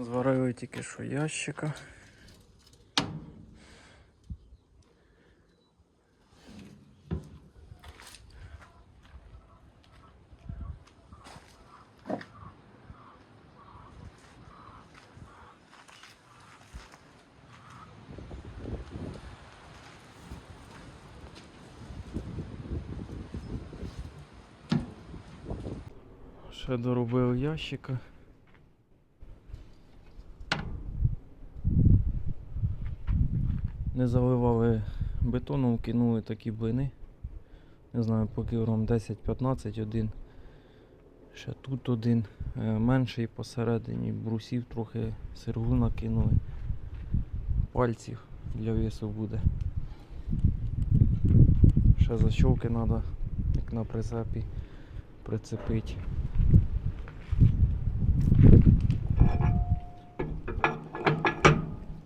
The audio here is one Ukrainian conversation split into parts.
Зварили тільки що ящика. Ще доробив ящика. Заливали бетоном, кинули такі блини. Не знаю, по кілограм 10-15 один. Ще тут один. Е, Менший посередині брусів трохи сиргу накинули. Пальців для весу буде. Ще защолки треба, як на прицепі, прицепити.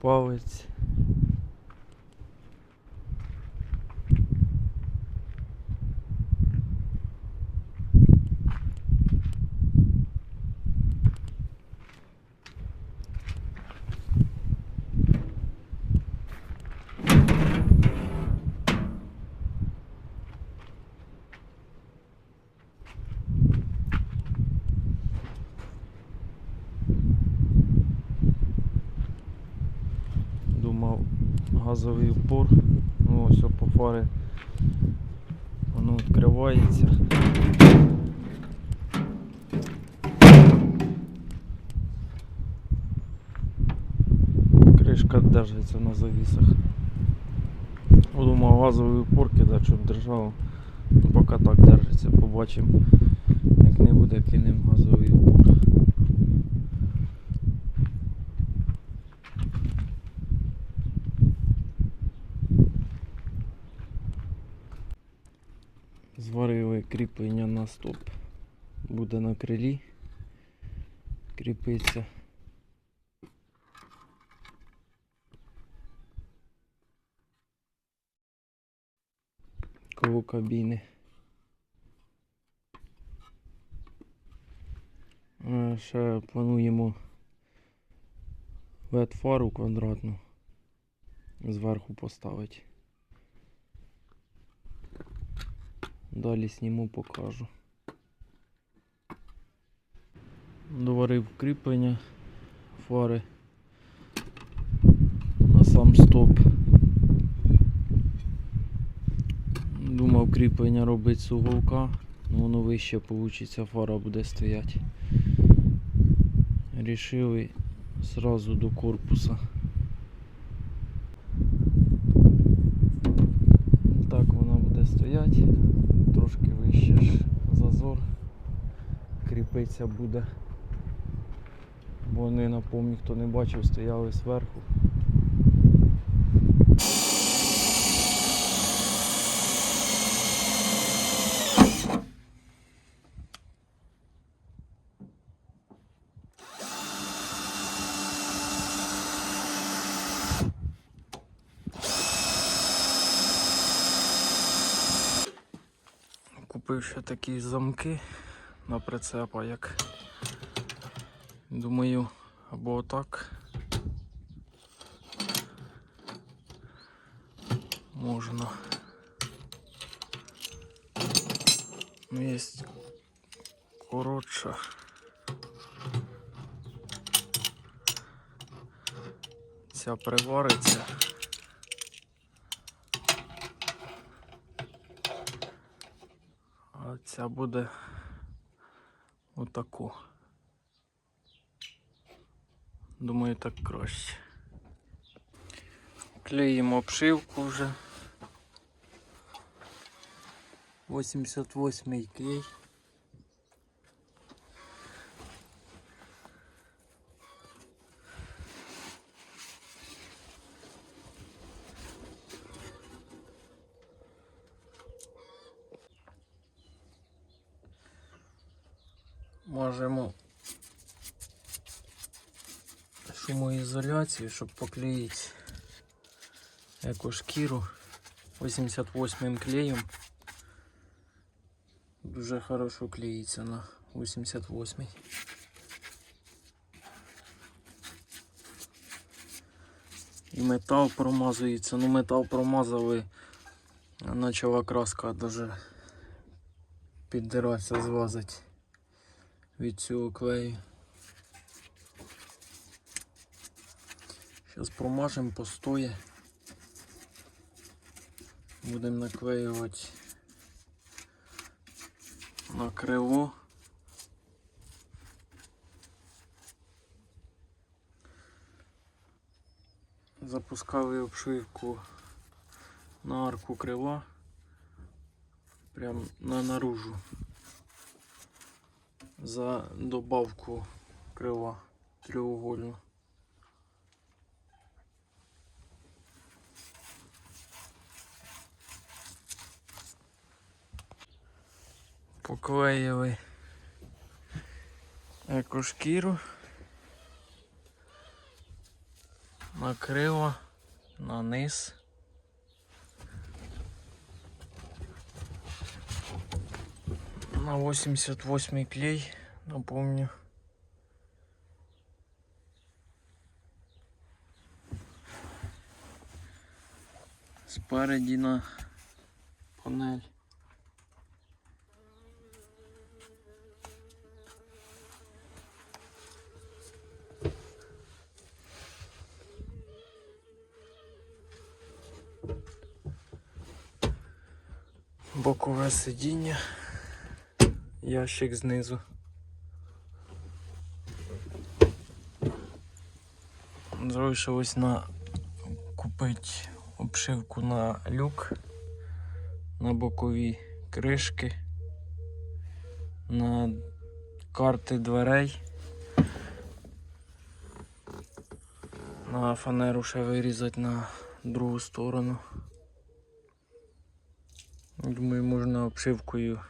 Палець. Думав газовий упор. Ну ось по фари воно відкривається. Кришка держиться на завісах. Думав газовий упор кидати, щоб держало. Ну, Поки так держиться, побачимо. Як не буде, кинемо газовий упор. Зварили кріплення на стоп. Буде на крилі. Кріпиться. Коло кабіни. Е, Ще плануємо LED фару квадратну зверху поставити. Далі сніму покажу. Доварив кріплення фари на сам стоп. Думав кріплення робити з уголка, але воно вище вийде, фара буде стояти. Рішили зразу до корпуса. Так вона буде стояти, трошки вище ж зазор. Кріпиться буде. Вони, напомню, хто не бачив, стояли зверху. Купив ще такі замки на прицепа, як думаю, або отак. Можна. Ну, є коротша. Ця привариться. А ця буде отаку. Думаю, так краще. Клеїмо обшивку вже. 88 клей. Можемо шумоізоляцію, щоб поклеїти екошкіру 88 клеєм. Дуже хорошо клеїться на 88. І метал промазується. Ну метал промазали, а почала краска дуже піддиратися, злазить від цього клею. Зараз промажемо, постоє. Будемо наклеювати на крило. Запускали обшивку на арку крила. Прям на наружу. За добавку крила треугольну. Поклеїли екошкіру. Накрило на низ. На 88 клей, напомню. Спереді на панель. Бокове сидіння, ящик знизу. Залишилось на купити обшивку на люк, на бокові кришки, на карти дверей. На фанеру ще вирізати на другу сторону. Думаю, можна обшивкою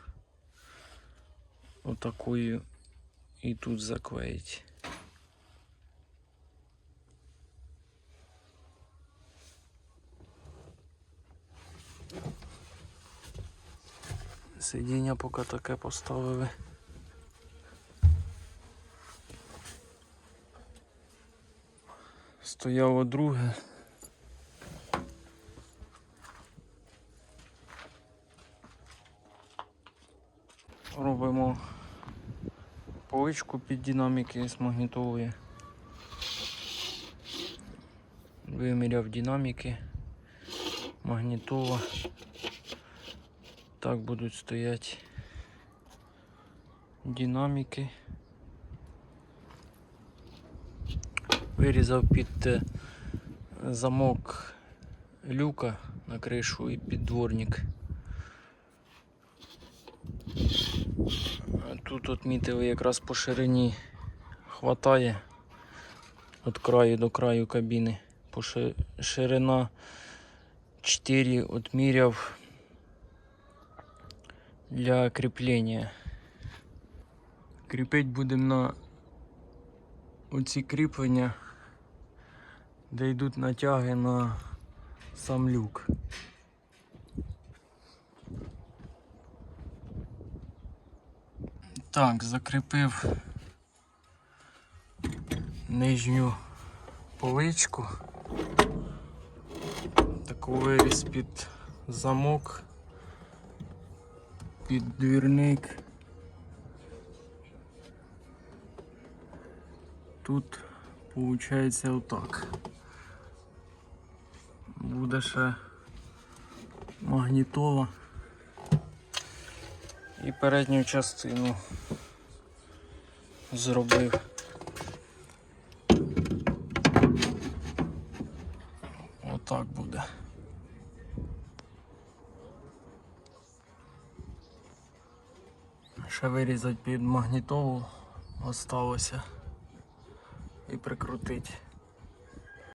отакою і тут заклеїти. Сидіння поки таке поставили. Стояло друге. Робимо поличку під динаміки з магнітолою. Виміряв динаміки, магнітола. Так будуть стояти динаміки. Вирізав під е, замок люка на кришу і під дворник. Тут отмітили якраз по ширині хватає від краю до краю кабіни. По ширина 4 отміряв для кріплення. Кріпити будемо на оці кріплення, де йдуть натяги на сам люк. Так, закріпив нижню поличку. Таку виріз під замок, під двірник. Тут виходить отак. Буде ще магнітола і передню частину зробив. Отак буде. Ще вирізати під магнітолу осталося і прикрутити.